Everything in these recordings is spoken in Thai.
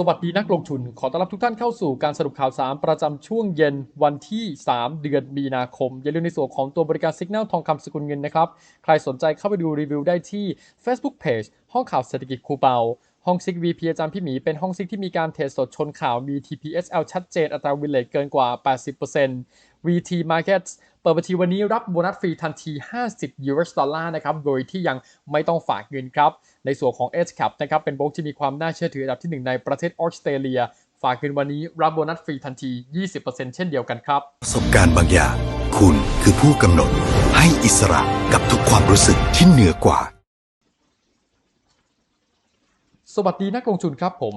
สวัสดีนักลงทุน ขอต้อนรับทุกท่านเข้าสู่การสรุปข่าวสารประจำช่วงเย็นวันที่ 3 เดือนมีนาคม อย่าลืมในส่วนของตัวบริการสัญญาณทองคำสกุลเงินนะครับ ใครสนใจเข้าไปดูรีวิวได้ที่ Facebook Page ห้องข่าวเศรษฐกิจครูเปา ห้องซิก VP อาจารย์พี่หมีเป็นห้องซิกที่มีการเทรดสดชนข่าวมี TPSL ชัดเจนอัตราวินเลทเกินกว่า 80% VT Markets เปิดบัญชีวันนี้รับโบนัสฟรีทันที 50 US ดอลลาร์นะครับ โดยที่ยังไม่ต้องฝากเงินครับ ในส่วนของ Edge Cap นะครับ เป็นโบรกที่มีความน่าเชื่อถืออันดับที่ 1 ในประเทศออสเตรเลีย ฝากเงินวันนี้รับโบนัสฟรีทันที 20%เช่นเดียวกันครับ ประสบการณ์บางอย่าง คุณคือผู้กำหนด ให้อิสระกับทุกความรู้สึกที่เหนือกว่า สวัสดีนักลงทุนครับผม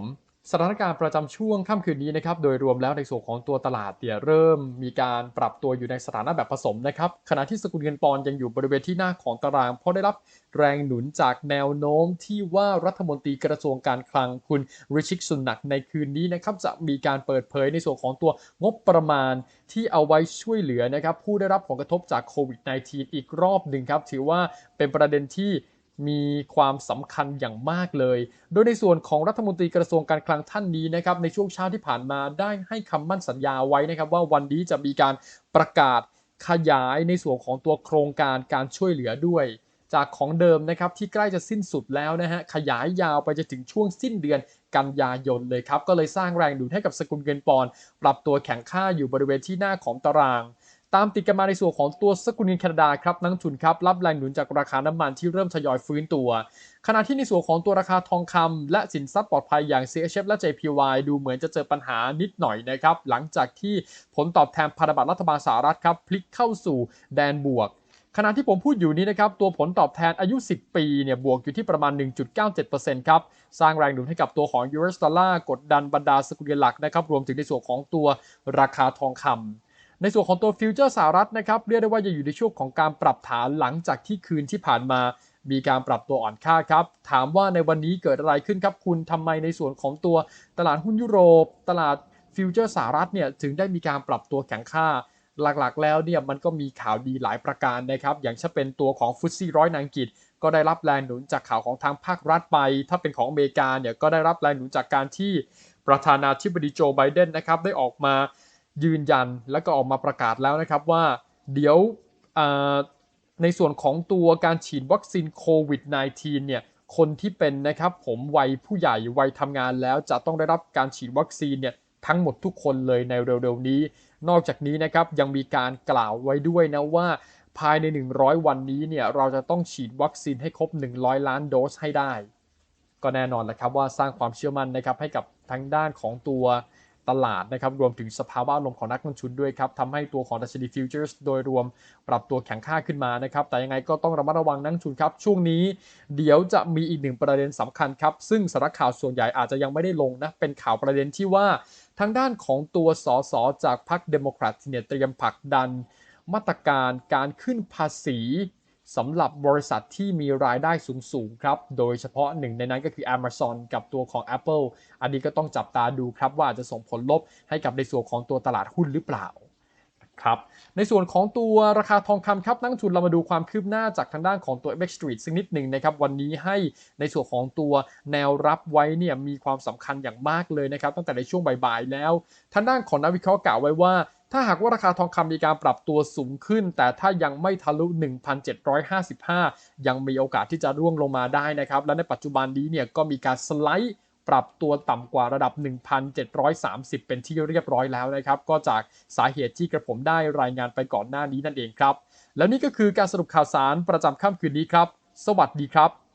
สถานการณ์ประจำช่วงค่ำคืนนี้นะครับโดยรวมแล้วในส่วนของตัวตลาดเนี่ยเริ่มมีการปรับตัวอยู่ในสถานะแบบผสมนะครับขณะที่สกุลเงินปอนด์ยังอยู่บริเวณที่หน้าของตาราง เพราะได้รับแรงหนุนจากแนวโน้มที่ว่ารัฐมนตรีกระทรวงการคลังคุณริชิกสุนักในคืนนี้นะครับจะมีการเปิดเผยในส่วนของตัวงบประมาณที่เอาไว้ช่วยเหลือนะครับผู้ได้รับผลกระทบจากโควิด -19 อีกรอบหนึ่งครับถือว่าเป็นประเด็นที่ มีความสำคัญอย่างมากเลย โดยในส่วนของรัฐมนตรีกระทรวงการคลังท่านนี้นะครับในช่วงเช้าที่ผ่านมาได้ให้คำมั่นสัญญาไว้นะครับว่าวันนี้จะมีการประกาศขยายในส่วนของตัวโครงการการช่วยเหลือด้วย จากของเดิมนะครับที่ใกล้จะสิ้นสุดแล้วนะฮะขยายยาวไปจะถึงช่วงสิ้นเดือนกันยายนเลยครับก็เลยสร้างแรงดูดให้กับสกุลเงินปอนด์ปรับตัวแข็งค่าอยู่บริเวณที่หน้าของตาราง ตามติดกันมาในส่วนของตัวสกุลเงินแคนาดาครับนักทุนครับรับแรงหนุนจากราคาน้ำมันที่เริ่มทยอยฟื้นตัว ขณะที่ในส่วนของตัวราคาทองคำและสินทรัพย์ปลอดภัยอย่าง CHF และ JPY ดูเหมือนจะเจอปัญหานิดหน่อยนะครับ หลังจากที่ผลตอบแทนพันธบัตรรัฐบาลสหรัฐครับพลิกเข้าสู่แดนบวกขณะที่ผมพูดอยู่นี้นะครับตัวผลตอบแทนอายุ 10 ปีเนี่ยบวกอยู่ที่ประมาณ 1.97%ครับสร้างแรงหนุนให้กับตัวของ US ดอลลาร์กดดันบรรดาสกุลเงินหลักนะครับรวมถึงในส่วนของตัวราคาทองคำ ในส่วนของตัวฟิวเจอร์สหรัฐนะครับเรียกได้ว่าจะอยู่ในช่วงของการปรับฐานหลังจากที่คืนที่ผ่านมา มีการปรับตัวอ่อนค่าครับ ถามว่าในวันนี้เกิดอะไรขึ้นครับคุณทำไมในส่วนของตัวตลาดหุ้นยุโรป ตลาดฟิวเจอร์สหรัฐเนี่ยถึงได้มีการปรับตัวแข็งค่า หลักๆ แล้วเนี่ยมันก็มีข่าวดีหลายประการนะครับ อย่างเช่นเป็นตัวของฟุตซี่ร้อยอังกฤษก็ได้รับแรงหนุนจากข่าวของทางภาครัฐไป ถ้าเป็นของอเมริกาเนี่ยก็ได้รับแรงหนุนจากการที่ประธานาธิบดีโจไบเดนนะครับได้ออกมา ยืนยันและก็ออกมาประกาศแล้วนะครับว่าเดี๋ยวในส่วนของตัวการฉีดวัคซีนโควิด -19 เนี่ยคนที่เป็นนะครับผมวัยผู้ใหญ่วัยทำงานแล้วจะต้องได้รับการฉีดวัคซีนเนี่ยทั้งหมดทุกคนเลยในเร็วๆนี้ นอกจากนี้นะครับยังมีการกล่าวไว้ด้วยนะว่าภายใน 100 วันนี้เนี่ยเราจะต้องฉีดวัคซีนให้ครบ 100 ล้านโดสให้ได้ ก็แน่นอนแหละครับว่าสร้างความเชื่อมั่นนะครับให้กับทั้งด้านของตัว ตลาดนะครับรวมถึงสภาวะลมของนักลงทุนด้วยครับทำให้ตัวของดัชนีฟิวเจอร์สโดยรวมปรับตัวแข็งค่าขึ้นมานะครับแต่ยังไงก็ต้องระมัดระวังนักลงทุนครับ ช่วงนี้เดี๋ยวจะมีอีกหนึ่งประเด็นสำคัญครับ ซึ่งสาระข่าวส่วนใหญ่อาจจะยังไม่ได้ลงนะเป็นข่าวประเด็นที่ว่าทางด้านของตัวสสจากพรรคเดโมแครตเนี่ยเตรียมผลักดันมาตรการการขึ้นภาษี สำหรับบริษัทที่มีรายได้สูงๆครับ โดยเฉพาะหนึ่งในนั้นก็คือ Amazon กับตัวของ Apple อันนี้ก็ต้องจับตาดูครับว่าจะส่งผลลบให้กับในส่วนของตัวตลาดหุ้นหรือเปล่าครับในส่วนของตัวราคาทองคำครับนักลงทุนเรามาดูความคืบหน้าจากทางด้านของตัว MX Street สักนิดหนึ่งนะครับวันนี้ให้ในส่วนของตัวแนวรับไว้เนี่ยมีความสำคัญอย่างมากเลยนะครับตั้งแต่ในช่วงบ่ายๆแล้ว ทางด้านของนักวิเคราะห์กล่าวไว้ว่า ถ้าหากว่าราคาทองคำมีการปรับตัวสูงขึ้น แต่ถ้ายังไม่ทะลุ 1,755 ยังมีโอกาสที่จะร่วงลงมาได้นะครับ และในปัจจุบันนี้เนี่ยก็มีการสไลด์ปรับตัวต่ำกว่าระดับ 1,730 เป็นที่เรียบร้อยแล้วนะครับ ก็จากสาเหตุที่กระผมได้รายงานไปก่อนหน้านี้นั่นเองครับ แล้วนี่ก็คือการสรุปข่าวสารประจำค่ำคืนนี้ครับ สวัสดีครับ